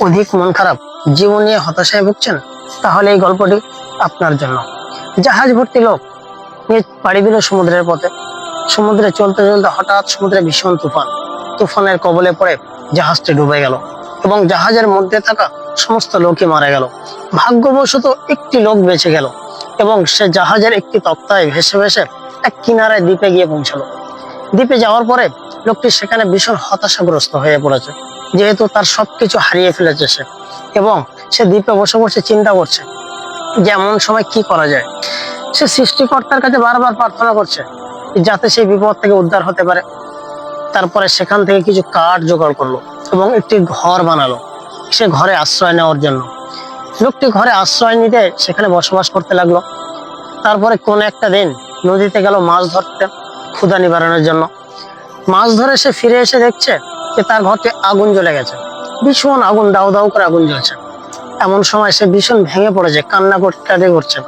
অধিক মন খারাপ, জীবন নিয়ে হতাশায় ভুগছেন? তাহলে এই গল্পটি আপনার জন্য। জাহাজ ভর্তি লোক। পাড়ি দিল সমুদ্রের পথে। সমুদ্রে চলতে চলতে হঠাৎ সমুদ্রে ভীষণ তুফান। তুফানের কবলে পড়ে জাহাজটি ডুবে গেল এবং জাহাজের মধ্যে থাকা সমস্ত লোকই মারা গেল। ভাগ্যবশত একটি লোক বেঁচে গেল এবং সে জাহাজের একটি তক্তায় ভেসে ভেসে এক কিনারায় দ্বীপে গিয়ে পৌঁছালো। দ্বীপে যাওয়ার পরে লোকটি সেখানে ভীষণ হতাশাগ্রস্ত হয়ে পড়েছে। যেহেতু তার সবকিছু হারিয়ে ফেলেছে সে। এবং সে দ্বীপে বসে বসে চিন্তা করছে যে এমন সময় কি করা যায়। সে সৃষ্টিকর্তার কাছে বারবার প্রার্থনা করছে যাতে সেই বিপদ থেকে উদ্ধার হতে পারে। তারপরে সেখান থেকে কিছু কাঠ জোগাড় করল এবং একটি ঘর বানালো। সে ঘরে আশ্রয় নেওয়ার জন্য। লোকটি ঘরে আশ্রয় নিতে সেখানে বসবাস করতে লাগল। তারপরে কোন একটা দিন নদীতে গেল মাছ ধরতে, ক্ষুধা নিবারণের জন্য। মাছ ধরে সে ফিরে এসে দেখছে যে তার ঘরটি আগুন জ্বলে গেছে। ভীষণ আগুন, দাউ দাউ করে আগুন জ্বলছে। এমন সময় সে ভীষণ ভেঙে পড়েছে, কান্না করতে করছে।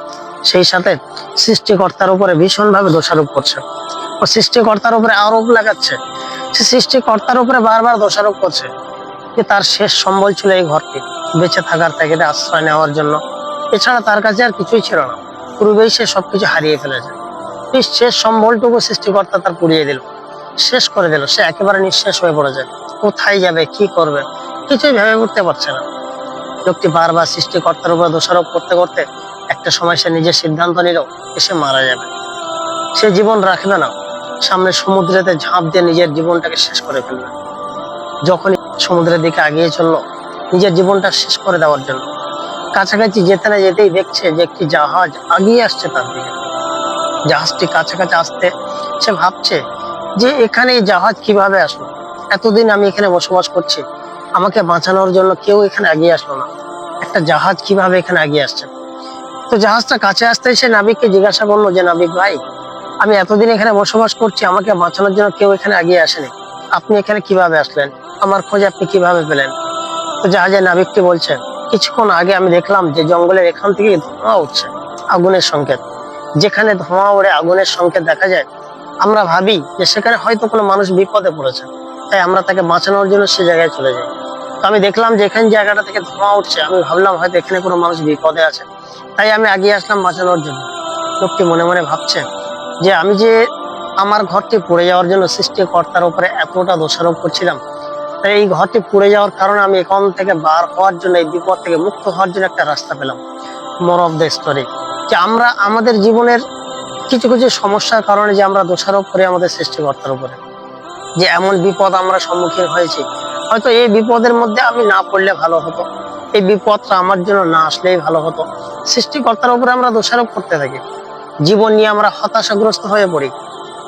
সেই সাথে সৃষ্টিকর্তার উপরে ভীষণ ভাবে দোষারোপ করছে। ও সৃষ্টিকর্তার উপরে আরোপ লাগাচ্ছে। সে সৃষ্টিকর্তার উপরে বারবার দোষারোপ করছে যে তার শেষ সম্বল ছিল এই ঘরটি, বেঁচে থাকার তাগিদে আশ্রয় নেওয়ার জন্য। এছাড়া তার কাছে আর কিছুই ছিল না। পূর্বেই সে সবকিছু হারিয়ে ফেলেছে। শেষ সম্বলটুকু সৃষ্টিকর্তা তার পুড়িয়ে দিল। শেষ করে দিল। সে একেবারে নিঃশেষ হয়ে পড়েছে কোথায় যাবে, কি করবে? কিছুই ভেবে উঠতে পারছে না। লোকটি বারবার সৃষ্টিকর্তার উপর দোষারোপ করতে করতে একটা সময় সে নিজের সিদ্ধান্ত নিল এসে মারা যাবে। সে জীবন রাখবে না। সামনে সমুদ্রেতে ঝাঁপ দিয়ে নিজের জীবনটাকে শেষ করে ফেলবে। যখনই সমুদ্রের দিকে আগিয়ে চলল, নিজের জীবনটা শেষ করে দেওয়ার জন্য। কাছাকাছি যেতে না যেতেই দেখছে যে একটি জাহাজ আগিয়ে আসছে তার দিকে। জাহাজটি কাছাকাছি আসতে সে ভাবছে যে এখানে এই জাহাজ কীভাবে আসলো? এতদিন আমি এখানে বসবাস করছি। আমাকে বাঁচানোর জন্য কেউ এখানে এগিয়ে আসলো না। একটা জাহাজ কীভাবে এখানে এগিয়ে আসছে? তো জাহাজটা কাছে আসতে সে নাবিককে জিজ্ঞাসা করল যে, নাবিক ভাই, আমি এতদিন এখানে বসবাস করছি, আমাকে বাঁচানোর জন্য কেউ এখানে এগিয়ে আসেনি। আপনি এখানে কীভাবে আসলেন? আমার খোঁজ আপনি কীভাবে পেলেন? তো জাহাজের নাবিকটি বলছে, কিছুক্ষণ আগে আমি দেখলাম যে জঙ্গলের এখান থেকে ধোঁয়া উঠছে, আগুনের সংকেত। যেখানে ধোঁয়া ওড়ে, আগুনের সংকেত দেখা যায় আমরা ভাবি যে সেখানে হয়তো কোনো মানুষ বিপদে পড়েছে। তাই আমরা তাকে বাঁচানোর জন্য সে জায়গায় চলে যাই। তো আমি দেখলাম যে এখানে জায়গাটা থেকে ধোঁয়া উঠছে। আমি ভাবলাম হয়তো এখানে কোনো মানুষ বিপদে আছে। তাই আমি আগিয়ে আসলাম বাঁচানোর জন্য। লোকটি মনে মনে ভাবছে যে আমি যে আমার ঘরটি পড়ে যাওয়ার জন্য সৃষ্টিকর্তার উপরে এতটা দোষারোপ করছিলাম, তাই এই ঘরটি পড়ে যাওয়ার কারণে আমি এখন থেকে বার হওয়ার জন্য, এই বিপদ থেকে মুক্ত হওয়ার জন্য একটা রাস্তা পেলাম। মোর অফ দ্য স্টোরি যে আমরা, আমাদের জীবনের কিছু কিছু সমস্যার কারণে যে আমরা দোষারোপ করি আমাদের সৃষ্টিকর্তার উপরে। যে এমন বিপদ আমরা সম্মুখীন হয়েছি। হয়তো এই বিপদের মধ্যে আমি না পড়লে ভালো হতো। এই বিপদটা আমার জন্য না আসলেই ভালো হতো। সৃষ্টিকর্তার উপরে আমরা দোষারোপ করতে থাকি। জীবন নিয়ে আমরা হতাশাগ্রস্ত হয়ে পড়ি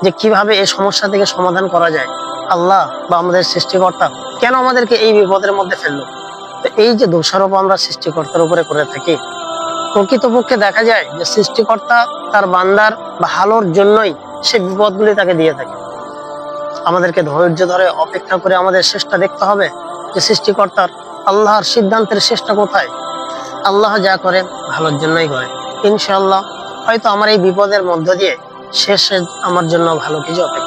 যে কীভাবে এই সমস্যা থেকে সমাধান করা যায়। আল্লাহ বা আমাদের সৃষ্টিকর্তা কেন আমাদেরকে এই বিপদের মধ্যে ফেলল? তো এই যে দোষারোপ আমরা সৃষ্টিকর্তার উপরে করে থাকি, প্রকৃতপক্ষে দেখা যায় যে সৃষ্টিকর্তা তার বান্দার ভালোর জন্যই সে বিপদগুলি তাকে দিয়ে থাকে। আমাদেরকে ধৈর্য ধরে অপেক্ষা করে আমাদের শেষটা দেখতে হবে যে সৃষ্টিকর্তার আল্লাহর সিদ্ধান্তের শেষটা কোথায়। আল্লাহ যা করে ভালোর জন্যই করে। ইনশাল্লাহ হয়তো আমার এই বিপদের মধ্য দিয়ে শেষে আমার জন্য ভালো কিছু অপেক্ষা